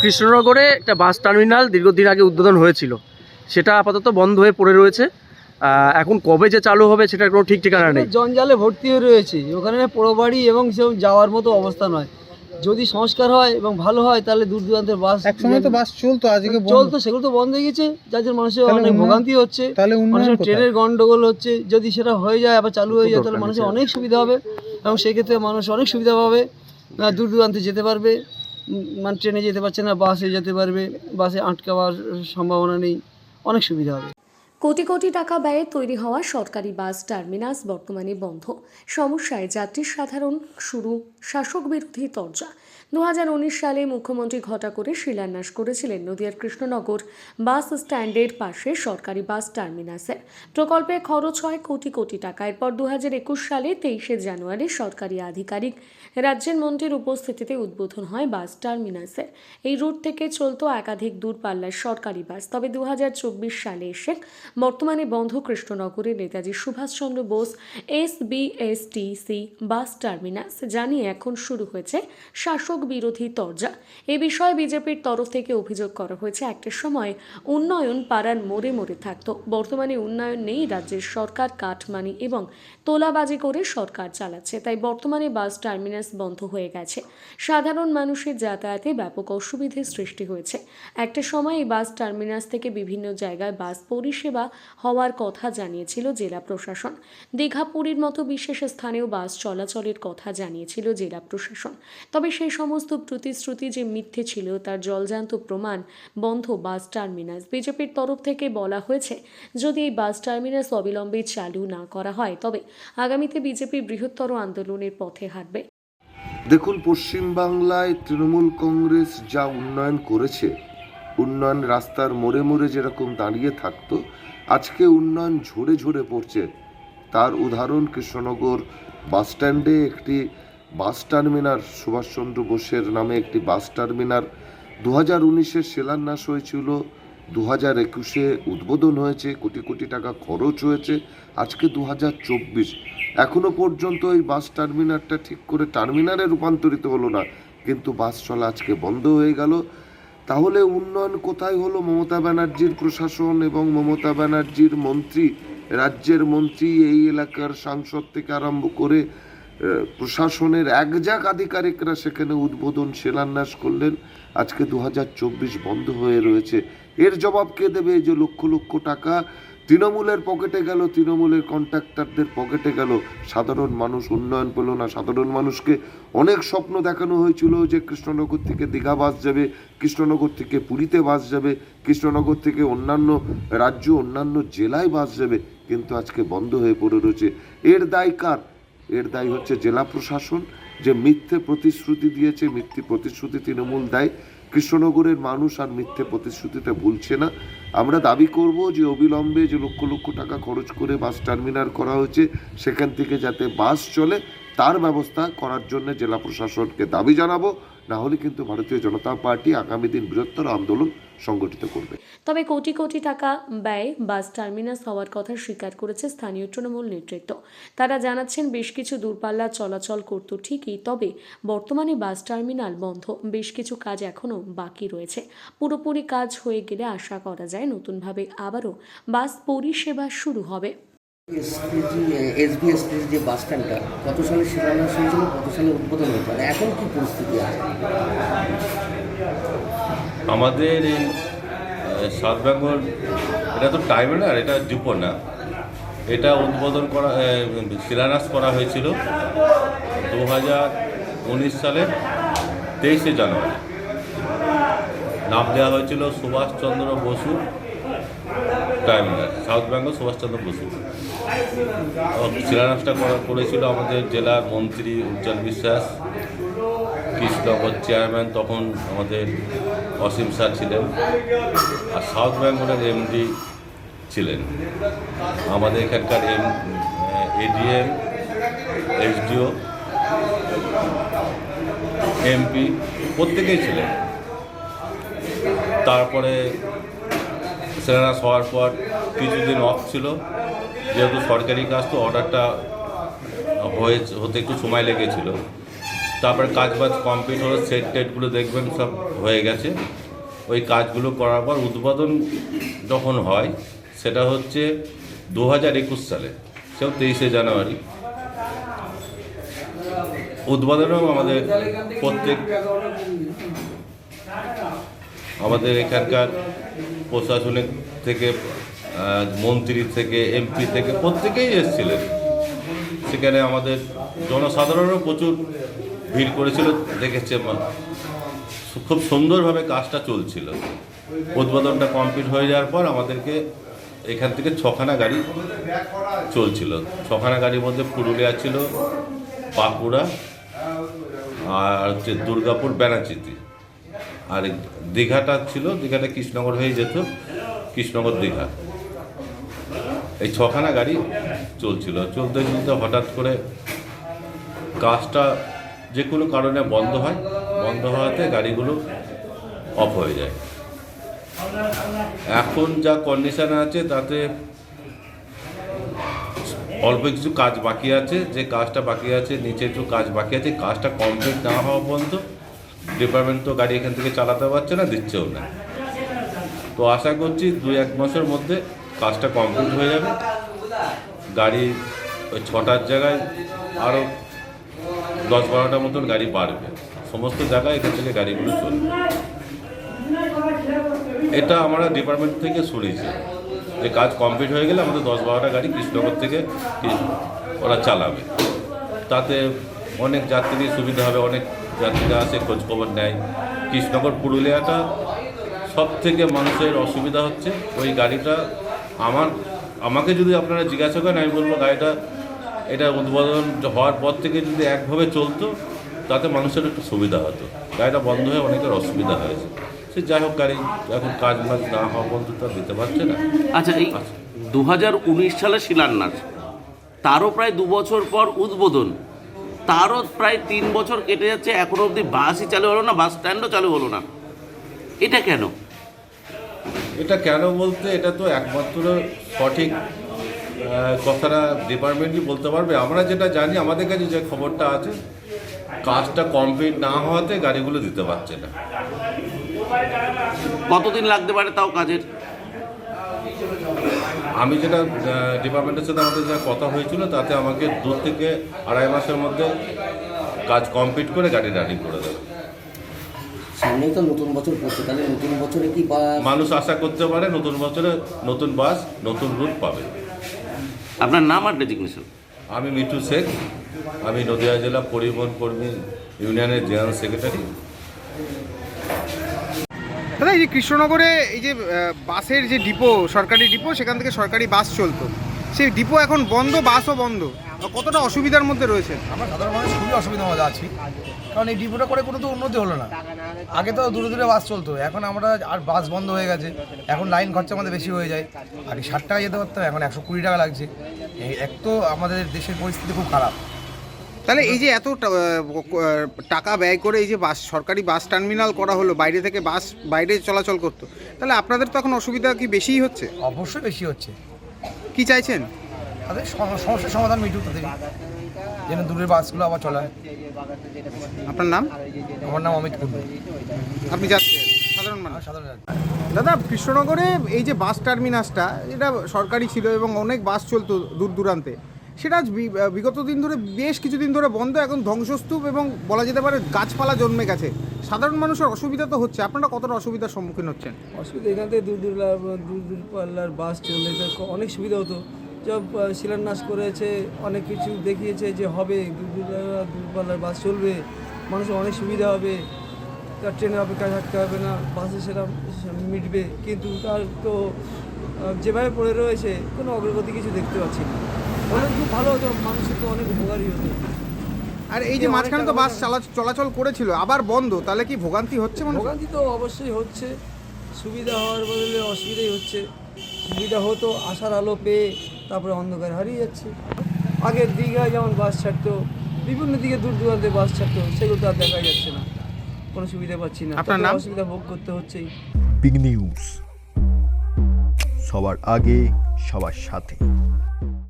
কৃষ্ণনগরে একটা bus terminal দীর্ঘদিন আগে উদ্বোধন হয়েছিল। সেটা আপাতত বন্ধ হয়ে পড়ে রয়েছে। এখন কবে যে চালু হবে সেটা কোনো ঠিক ঠিকানা নেই। জঞ্জালে ভর্তি হয়ে রয়েছে। ওখানে পোড়ো বাড়ি এবং সেও যাওয়ার মতো অবস্থা নয়। যদি সংস্কার হয় এবং ভালো হয় তাহলে দূর দূরান্তের বাস একসময় তো বাস চলতো আজকে চলতো সেগুলো তো বন্ধ হয়ে গেছে। যার জন্য মানুষের অনেক ভোগান্তি হচ্ছে। তাহলে মানুষের ট্রেনের গন্ডগোল হচ্ছে। যদি সেটা হয়ে যায় আবার চালু হয়ে যায় তাহলে মানুষের অনেক সুবিধা হবে। এবং সেক্ষেত্রে মানুষ অনেক সুবিধা পাবে দূর দূরান্তে যেতে পারবে। মানে ট্রেনে যেতে পারছে না, বাসে যেতে পারবে, বাসে আটকাবার সম্ভাবনা নেই, অনেক সুবিধা হবে। কোটি কোটি টাকা ব্যয়ে তৈরি হওয়া সরকারি বাস টার্মিনাস বর্তমানে বন্ধ। সমস্যায় যাত্রী সাধারণ শুরু, শাসক বিরোধী তরজা। দু সালে মুখ্যমন্ত্রী ঘটা করে শিলান্যাস করেছিলেন নদিয়ার কৃষ্ণনগর বাস স্ট্যান্ডের পাশে সরকারি বাস টার্মিনাসের। প্রকল্পে খরচ হয় কোটি কোটি টাকা। এরপর দু হাজার একুশ সালে তেইশে জানুয়ারি সরকারি আধিকারিক, রাজ্যের মন্ত্রীর উপস্থিতিতে উদ্বোধন হয় বাস টার্মিনাসের। এই রুট থেকে চলত একাধিক দূরপাল্লার সরকারি বাস। তবে দু হাজার চব্বিশ সালে এসে বর্তমানে বন্ধ কৃষ্ণনগরের Netaji Subhashchandra Bose, S BSTC bus terminus জানিয়ে এখন শুরু হয়েছে শাসক বিরোধী তরজা। এ বিষয়ে বিজেপির তরফ থেকে অভিযোগ করা হয়েছে, একটা সময় উন্নয়ন পাড়ার মোড়ে মোড়ে থাকতো। বর্তমানে উন্নয়ন নেই, রাজ্যের সরকার কাঠমানি এবং তোলাবাজি করে সরকার চালাচ্ছে, তাই বর্তমানে বাস টার্মিনাস বন্ধ হয়ে গেছে। সাধারণ মানুষের যাতায়াতে ব্যাপক অসুবিধের সৃষ্টি হয়েছে। একটা সময় এই বাস টার্মিনাস থেকে বিভিন্ন জায়গায় বাস পরিষেবা হওয়ার কথা জানিয়েছিল জেলা প্রশাসন। দীঘা পুরীর মতো বিশেষ স্থানেও বাস চলাচলের কথা জানিয়েছিল জেলা প্রশাসন। তবে সেই সমস্ত প্রতিশ্রুতি যে মিথ্যে ছিল, তার জলজান্ত প্রমাণ বন্ধ বাস টার্মিনাস। বিজেপির তরফ থেকে বলা হয়েছে, যদি এই বাস টার্মিনাস অবিলম্বে চালু না করা হয়, তবে আগামীতে বিজেপি বৃহত্তর আন্দোলনের পথে হাঁটবে। দেখুন পশ্চিমবাংলায় তৃণমূল কংগ্রেস যা উন্নয়ন করেছে, উন্নয়ন রাস্তার মোড়ে মোড়ে যেরকম দাঁড়িয়ে থাকতো আজকে উন্নয়ন ঝরে ঝরে পড়ছে। তার উদাহরণ কৃষ্ণনগর বাস স্ট্যান্ডে একটি বাস টার্মিনাল, সুভাষচন্দ্র বোসের নামে একটি বাস টার্মিনাল। দু হাজার উনিশে শিলান্যাস হয়েছিল দু হাজার একুশে উদ্বোধন হয়েছে, কোটি কোটি টাকা খরচ হয়েছে, আজকে দু হাজার চব্বিশ। এখনও পর্যন্ত ওই বাস টার্মিনালটা ঠিক করে টার্মিনালে রূপান্তরিত হলো না। কিন্তু বাস চলা আজকে বন্ধ হয়ে গেল। তাহলে উন্নয়ন কোথায় হলো? মমতা ব্যানার্জির প্রশাসন এবং মমতা ব্যানার্জির মন্ত্রী, রাজ্যের মন্ত্রী এই এলাকার সাংসদ থেকে আরম্ভ করে প্রশাসনের একজাক আধিকারিকরা সেখানে উদ্বোধন শিলান্যাস করলেন। আজকে দু হাজার চব্বিশ বন্ধ হয়ে রয়েছে। এর জবাব কে দেবে? যে লক্ষ লক্ষ টাকা তৃণমূলের পকেটে গেল, তৃণমূলের কন্ট্রাক্টারদের পকেটে গেল। সাধারণ মানুষ উন্নয়ন পেল না। সাধারণ মানুষকে অনেক স্বপ্ন দেখানো হয়েছিল যে কৃষ্ণনগর থেকে দীঘা বাস যাবে, কৃষ্ণনগর থেকে পুরীতে বাস যাবে, কৃষ্ণনগর থেকে অন্যান্য রাজ্য, অন্যান্য জেলায় বাস যাবে, কিন্তু আজকে বন্ধ হয়ে পড়ে রয়েছে। এর দায় কার? এর দায় হচ্ছে জেলা প্রশাসন, যে মিথ্যে প্রতিশ্রুতি দিয়েছে, মিথ্যে প্রতিশ্রুতি তৃণমূল দেয়। কৃষ্ণনগরের মানুষ আর মিথ্যে প্রতিশ্রুতিতে ভুলছে না। আমরা দাবি করব যে অবিলম্বে যে লক্ষ লক্ষ টাকা খরচ করে বাস টার্মিনাল করা হয়েছে, সেখান থেকে যাতে বাস চলে, তার ব্যবস্থা করার জন্য জেলা প্রশাসনকে দাবি জানাব। না হলে কিন্তু ভারতীয় জনতা পার্টি আগামী দিন বৃহত্তর আন্দোলন সংগঠিত করবে। তবে কোটি কোটি টাকা ব্যয় বাস টার্মিনাস হওয়ার কথা স্বীকার করেছে স্থানীয় তৃণমূল নেতৃত্ব। তারা জানাচ্ছেন, বেশ কিছু দূরপাল্লা চলাচল করত ঠিকই, তবে বর্তমানে বাস টার্মিনাল বন্ধ। বেশ কিছু কাজ এখনও বাকি রয়েছে। পুরোপুরি কাজ হয়ে গেলে আশা করা যায় নতুনভাবে আবারও বাস পরিষেবা শুরু হবে। যে কত সালে হয়েছিল, কত সালে উদ্বোধন আর এখন পরিস্থিতি আছে আমাদের এই সাউথ বেঙ্গল এটা তো টাইমেনার এটা ডিপো না। এটা উদ্বোধন করা শিলান্যাস করা হয়েছিল দু হাজার উনিশ সালের তেইশে জানুয়ারি। নাম দেওয়া হয়েছিল সুভাষচন্দ্র বসু টাইমেনার সাউথ বেঙ্গল সুভাষচন্দ্র বসু। শিলান্যাসটা করা করেছিল আমাদের জেলার মন্ত্রী উজ্জ্বল বিশ্বাস। কৃষ্ণনগর চেয়ারম্যান তখন আমাদের অসীম স্যার ছিলেন। আর সাউথ বেঙ্গলের এমডি ছিলেন। আমাদের এখানকার এম এডিএম এসডিও এমপি প্রত্যেকেই ছিলেন। তারপরে সেনানাস হওয়ার পর কিছুদিন অফ ছিল। যেহেতু সরকারি কাজ তো অর্ডারটা হয়ে হতে একটু সময় লেগেছিল। তারপরে কাজ বাজ কমপ্লিট হলো সেট টেটগুলো দেখবেন সব হয়ে গেছে। ওই কাজগুলো করার পর উদ্বোধন যখন হয়, সেটা হচ্ছে দু হাজার একুশ সালে, সেও তেইশে জানুয়ারি। উদ্বোধনেও আমাদের প্রত্যেক আমাদের এখানকার প্রশাসনিক থেকে মন্ত্রী থেকে, এমপি থেকে প্রত্যেকেই এসেছিলেন। সেখানে আমাদের জনসাধারণও প্রচুর ভিড় করেছিল, দেখেছে খুব সুন্দরভাবে কাজটা চলছিল। উদ্বোধনটা কমপ্লিট হয়ে যাওয়ার পর আমাদেরকে এখান থেকে ছখানা গাড়ি চলছিল। ছখানা গাড়ির মধ্যে পুরুলিয়া ছিল, বাঁকুড়া, আর হচ্ছে দুর্গাপুর ব্যানাচিতি আর দীঘাটা ছিল, দীঘাটা কৃষ্ণনগর হয়ে যেত, কৃষ্ণনগর দীঘা। এই ছখানা গাড়ি চলছিল। চলতে চলতে হঠাৎ করে কাজটা যে কোনো কারণে বন্ধ হয়। বন্ধ হওয়াতে গাড়িগুলো অফ হয়ে যায়। এখন যা কন্ডিশন আছে, তাতে অল্প কিছু কাজ বাকি আছে। যে কাজটা বাকি আছে, নিচে একটু কাজ বাকি আছে, কাজটা কমপ্লিট না হওয়া পর্যন্ত ডিপার্টমেন্ট তো গাড়ি এখান থেকে চালাতে পারছে না, দিচ্ছেও না। তো আশা করছি দুই এক মাসের মধ্যে কাজটা কমপ্লিট হয়ে যাবে। গাড়ি ওই ছটার জায়গায় আরও দশ বারোটার মতন গাড়ি বাড়বে। সমস্ত জায়গায় এখান থেকে গাড়িগুলো চলবে। এটা আমরা ডিপার্টমেন্ট থেকে শুনেছি যে কাজ কমপ্লিট হয়ে গেলে আমাদের দশ বারোটা গাড়ি কৃষ্ণনগর থেকে ওরা চালাবে। তাতে অনেক যাত্রীর সুবিধা হবে, অনেক যাত্রীরা আসে, খোঁজখবর নেয়। কৃষ্ণনগর, পুরুলিয়াটা সব থেকে মানুষের অসুবিধা হচ্ছে, ওই গাড়িটা আমার আমাকে যদি আপনারা জিজ্ঞাসা করেন আমি বলব গাড়িটা এটা উদ্বোধন হওয়ার পর থেকে যদি একভাবে চলতো তাতে মানুষের একটু সুবিধা হতো। গাড়িটা বন্ধ হয়ে অনেকের অসুবিধা হয়েছে। সে যাই হোক গাড়ি এখন কাজ বাজ না হওয়া পর্যন্ত তো দিতে পারছে না। আচ্ছা এই দু হাজার উনিশ সালে শিলান্যাস। তারও প্রায় দু বছর পর উদ্বোধন। তারও প্রায় তিন বছর কেটে যাচ্ছে এখনও অবধি বাসই চালু হলো না বাস স্ট্যান্ডও চালু হলো না। এটা কেন? এটা কেন বলতে এটা তো একমাত্র সঠিক কথাটা ডিপার্টমেন্টই বলতে পারবে। আমরা যেটা জানি আমাদের কাছে যে খবরটা আছে কাজটা কমপ্লিট না হওয়াতে গাড়িগুলো দিতে পারছে না। কতদিন লাগতে পারে তাও কাজের? আমি যেটা ডিপার্টমেন্টের সাথে আমাদের যা কথা হয়েছিল তাতে আমাকে দু থেকে আড়াই মাসের মধ্যে কাজ কমপ্লিট করে গাড়ি রানিং করে দেবে। সামনেই তো নতুন বছর পড়ছে তাহলে নতুন বছরে কি বা মানুষ আশা করতে পারে নতুন বছরে নতুন বাস নতুন রুট পাবে। আপনার নাম আর ডেজিগনেশন আমি মিঠু শেখ আমি নদিয়া জেলা পরিবহন কর্মী ইউনিয়নের জেনারেল সেক্রেটারি। দাদা এই যে কৃষ্ণনগরে এই যে বাসের যে ডিপো সরকারি ডিপো সেখান থেকে সরকারি বাস চলতো। সেই ডিপো এখন বন্ধ বাসও বন্ধ। কতটা অসুবিধার মধ্যে রয়েছে আমরা সাধারণ মানুষ খুবই অসুবিধার মধ্যে আছি। কারণ এই ডিপোটা করে কোনো তো উন্নতি হলো না। আগে তো দূরে দূরে বাস চলতো এখন আমরা আর বাস বন্ধ হয়ে গেছে। এখন লাইন খরচা আমাদের বেশি হয়ে যায়। আগে ষাট টাকা যেতে পারতাম এখন একশো কুড়ি টাকা লাগছে। এক তো আমাদের দেশের পরিস্থিতি খুব খারাপ। তাহলে এই যে এত টাকা ব্যয় করে এই যে বাস সরকারি বাস টার্মিনাল করা হলো বাইরে থেকে বাস বাইরে চলাচল করতো তাহলে আপনাদের তো এখন অসুবিধা কি বেশিই হচ্ছে? অবশ্যই বেশি হচ্ছে। কি চাইছেন? তাদের সমস্যার সমাধান মিটুক তাদের যেন দূরের বাসগুলো আবার চলায় আপনার নাম? আমার নাম অমিত কুন্ডু আপনি যাচ্ছেন? সাধারণ মানুষ। সাধারণ দাদা কৃষ্ণনগরে এই যে বাস টার্মিনাসটা এটা সরকারি ছিল এবং অনেক বাস চলতো দূর দূরান্তে। সেটা আজ বি- বিগত দিন ধরে বেশ কিছুদিন ধরে বন্ধ এখন ধ্বংসস্তূপ এবং বলা যেতে পারে গাছপালা জন্মে গেছে। সাধারণ মানুষের অসুবিধা তো হচ্ছে। আপনারা কতটা অসুবিধার সম্মুখীন হচ্ছেন? অসুবিধা এখান থেকে দূর দূর দূর দূর পাল্লার বাস চলে অনেক সুবিধা হতো। সব শিলান্যাস করেছে অনেক কিছু দেখিয়েছে যে হবে দূর দূর লা- বাস চলবে মানুষের অনেক সুবিধা হবে তার ট্রেনে অপেক্ষায় থাকতে হবে না বাসে সেটা মিটবে কিন্তু তার তো যেভাবে পড়ে রয়েছে কোনো অগ্রগতি কিছু দেখতে পাচ্ছি না। অনেক খুব ভালো হতো মানুষের তো অনেক উপকারী হতো। আর এই যে মাঝখানে তো বাস চলাচল করেছিল আবার বন্ধ তাহলে কি ভোগান্তি হচ্ছে ভোগান্তি তো অবশ্যই হচ্ছে সুবিধা হওয়ার বদলে অসুবিধাই হচ্ছে। সুবিধা হতো আশার আলো পেয়ে তারপরে অন্ধকার হারিয়ে যাচ্ছে। আগে দীঘায় যেমন বাস ছাড়তো বিভিন্ন দিকে দূর দূরান্তে বাস ছাড়তো সেগুলো তো আর দেখা যাচ্ছে না। কোনো সুবিধা পাচ্ছি না। আপনার নাম? অসুবিধা ভোগ করতে হচ্ছেই বিগ নিউজ সবার আগে সবার সাথে।